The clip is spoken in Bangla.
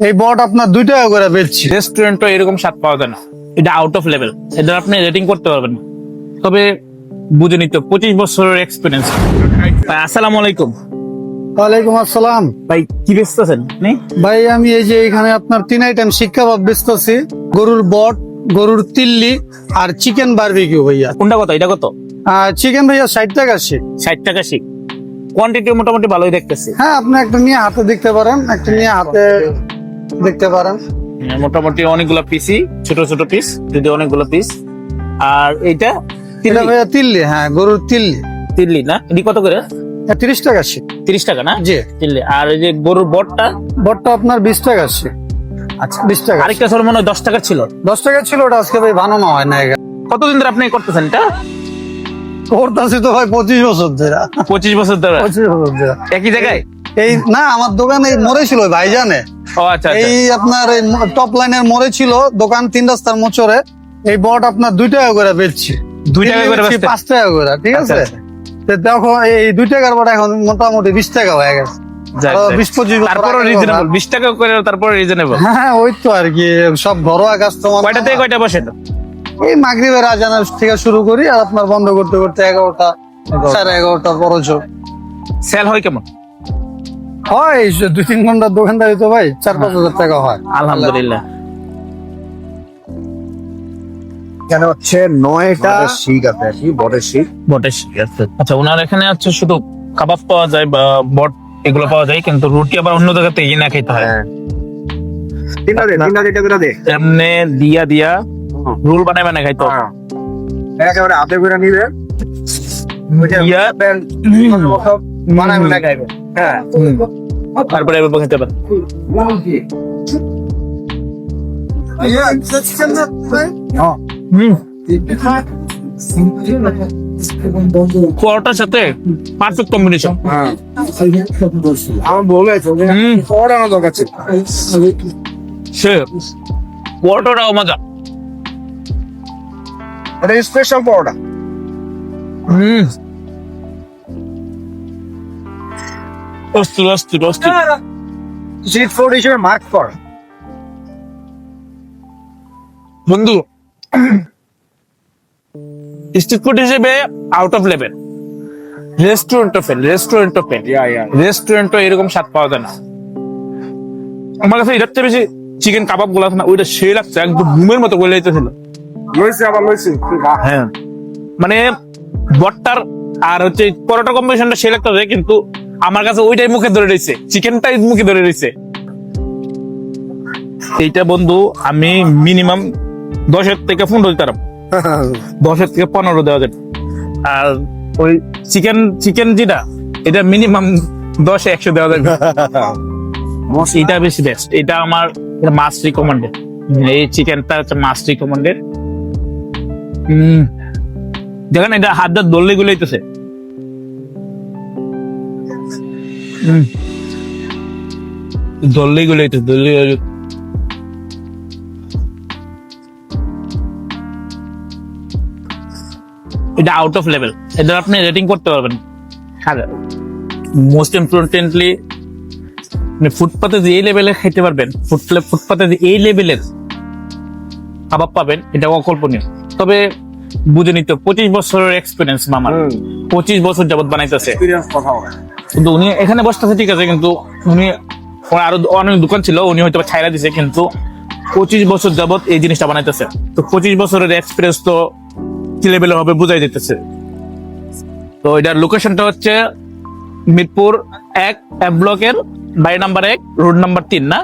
এই বট আপনার দুই টাকা করে বেচছি। রেস্টুরেন্টও এরকম স্বাদ পাওয়া যায় না। এটা আউট অফ লেভেল এটা আপনি রেটিং করতে পারবেন না। তবে বুঝে নিতে পঁচিশ বছরের এক্সপিরিয়েন্স আসসালামু আলাইকুম। ওয়ালাইকুম আসসালাম। ভাই কি বেচতেছেন আপনি? ভাই আমি এই যে এখানে আপনার তিন আইটেম শিক্ষা ভাব বেচতেছি। গরুর বট গরুর তিল্লি আর চিকেন বারবিকিউ ভাইয়া। কোনটা কত? এটা কত? চিকেন ভাইয়া ষাট টাকা শি ষাট টাকা শিখ কোয়ান্টিটি মোটামুটি ভালোই দেখতেছি। হ্যাঁ আপনি একটা নিয়ে হাতে দেখতে পারেন। একটা নিয়ে হাতে দেখতে পারেন। মোটামুটি অনেকগুলো পিসি ছোট ছোট পিস যদি অনেকগুলো পিস আর এইটা তিল্লি। হ্যাঁ গরুর তিল্লি। তিল্লি না? এটি কত করে? তিরিশ টাকা শি তিরিশ টাকা না? জি। তিল্লি। আর এই যে গরুর বটটা? বটটা আপনার বিশ টাকা শি আচ্ছা বিশ টাকা আরেকটা সর মনে হয় দশ টাকা ছিল। দশ টাকা ছিল ওটা আজকে ভাই বানানো হয় না কতদিন ধরে আপনি করতেছেন এটা? করতেছি তো ভাই পঁচিশ বছর ধরে। পঁচিশ বছর ধরে? পঁচিশ বছর ধরে। একই জায়গায়? এই না আমার দোকানে মরে ছিল ভাই জানে আচ্ছা আচ্ছা। এই আপনার এই টপ লাইনের মোড়ে ছিল দোকান তিন রাস্তার মোচরে এই বট আপনার দুই টাকা করে বেচছি। দুই টাকা করে পাঁচ টাকা করে ঠিক আচ্ছা, আছে। দেখো এই দুই টাকার বট এখন মোটামুটি বিশ টাকা হয়ে গেছে। রিজনেবল বিশ টাকা করে তারপর রিজনেবল হ্যাঁ ওই তো আর কি সব ঘরোয়া কাস্টমার কয়টা থেকে কয়টা বসে? এই মাগরিবের আজানের থেকে শুরু করি আর আপনার বন্ধ করতে করতে এগারোটা সাড়ে এগারোটা বড় সেল হয় কেমন? হয় দুই তিন ঘণ্টার দোকানদারি তো ভাই চার পাঁচ হাজার টাকা হয়। আলহামদুলিল্লাহ। এখানে হচ্ছে নয়টা শিখ আছে আর কি বড় শিখ বটে আচ্ছা ওনার এখানে হচ্ছে শুধু কাবাব পাওয়া যায় বা বট এগুলো পাওয়া যায় কিন্তু রুটি আবার অন্য জায়গা থেকে না খেতে হয়। তিনটা দে তিনটা দে এটা দে। এমনি দিয়া দিয়া রুল বানায় বানায় খাইতো। একেবারে হাতে করে নিবে। দিয়া বানায় বানায় খাইবে। হ্যাঁ। তারপরে এভাবে খেতে পারে হুম পরোটার সাথে পারফেক্ট কম্বিনেশন হ্যাঁ আমার বলেছে হুম। পড়ানো দরকার ছিল। সে পরোটাটাও মজা। এটা স্পেশাল পরোটা হুম। অস্থির অস্থির অস্থির। স্ট্রিট ফুড হিসেবে মার্ক কর। বন্ধু স্ট্রিট ফুড হিসেবে আউট অফ লেভেল রেস্টুরেন্টও ফেল ইয়া ইয়া রেস্টুরেন্টও এরকম স্বাদ পাওয়া যায় না। আমার কাছে এটার বেশি চিকেন কাবাবগুলো না ওইটা সেই লাগছে একদম ঘুমের মতো বলে যেতেছিল লইছি আবার লইছি। হ্যাঁ। মানে বটটার আর হচ্ছে পরোটা কম্বিনেশনটা সেই লাগতেছে কিন্তু আমার কাছে ওইটাই মুখে ধরে রয়েছে চিকেনটাই মুখে ধরে রয়েছে। এইটা বন্ধু আমি মিনিমাম দশের থেকে পনেরো দিতে পারব। দশের থেকে পনেরো দেওয়া যেত আর ওই চিকেন চিকেন যেটা এটা মিনিমাম দশে একশো দেওয়া যাবে। এটা বেশি বেস্ট এটা আমার মাস্ট রিকমেন্ডেড এই চিকেনটা হচ্ছে মাস্ট রিকমেন্ডেড দেখেন এটা হাত দাঁত দললে গুলাইতেছে। দললে গুলাইতেছে দললে এটা আউট অফ লেভেল এটা আপনি রেটিং করতে পারবেন। মোস্ট ইম্পর্টেন্টলি ফুটপাতে যে এই লেভেলে খেতে পারবেন ফুটলে ফুটপাতে যে এই লেভেলের কাবাব পাবেন এটা অকল্পনীয়। তবে বুঝে নিতে পঁচিশ বছরের এক্সপিরিয়েন্স মামার। পঁচিশ বছর যাবত বানাইতেছে। কিন্তু উনি এখানে বসতেছে, ঠিক আছে, কিন্তু উনি আরও অনেক দোকান ছিল, উনি হয়তো ছাইরা দিছে, কিন্তু পঁচিশ বছর যাবৎ এই জিনিসটা বানাইতেছে। তো পঁচিশ বছরের এক্সপিরিয়েন্স তো কি লেভেলে হবে, বুঝাই দিতেছে। তো এটার লোকেশনটা হচ্ছে মিরপুর এক এক ব্লকের বাড়ি নাম্বার এক রোড নাম্বার তিন, না?